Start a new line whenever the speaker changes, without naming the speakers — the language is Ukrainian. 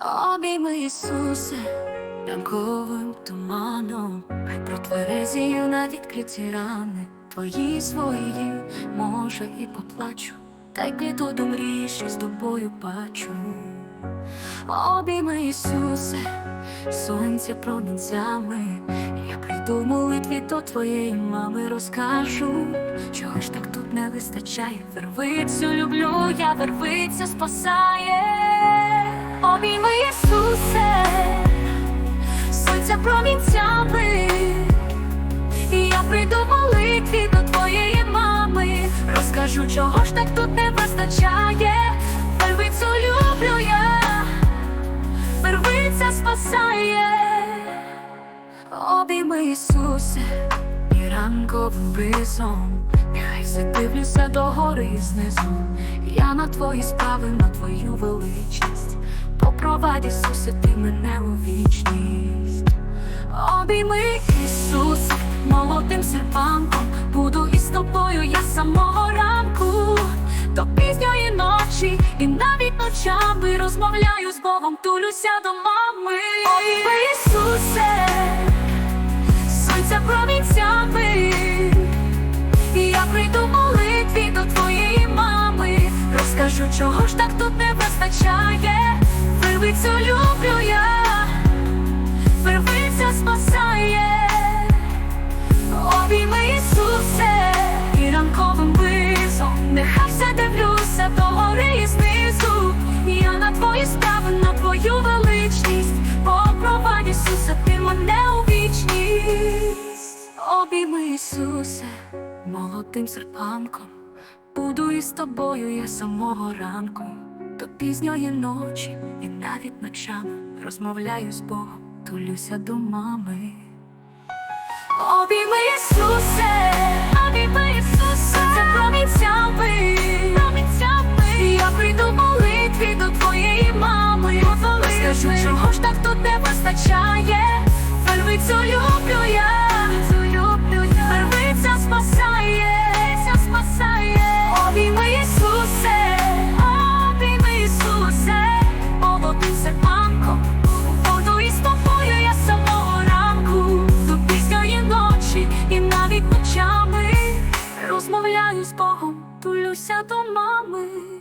Обійми Ісусе, ранковим туманом, хай протверезію на відкриті рани, твої свої, може, і поплачу, та й піду до мрії, з тобою бачу. Обійми Ісусе, сонця промінцями, я прийду молитві до твоєї мами, розкажу, чого ж так тут не вистачає. Вервицю люблю, я вервиця спасає. Обійми Ісусе, сонця промінцями, і я прийду молитві до твоєї мами, розкажу, чого ж так тут не вистачає. Вервицю люблю я, вервиця спасає. Обійми Ісусе, і ранковим бризом, нехай задивлюся до гори знизу. Я на твої справи, на твою величність. Попровадь, Ісусе, ти мене у вічність. Обійми Ісус, молодим серпанком, буду із тобою я з самого ранку. До пізньої ночі і навіть ночами розмовляю з Богом, тулюся до мами. Обійми Ісусе, сонця промінцями, і я прийду молитві до твоєї мами, розкажу, чого ж так тут не вистачає. Первицю люблю я, первиця спасає, обійми Ісусе, і ранковим визом, нехай все дивлюся до гори і знизу. Я на твої справи, на твою величність, попровадь Ісусе, ти мене у вічність. Обійми Ісусе, молодим серпанком, буду із тобою я самого ранку. Пізньої ночі і навіть ночами розмовляю з Богом, тулюся до мами. Обійми Ісусе, обійми Ісусе, це промінцями, промінцями. Я прийду молитві до твоєї мами. Скажу, чого ж так тут не вистачає. Первицю люблю я, тулюся до мами.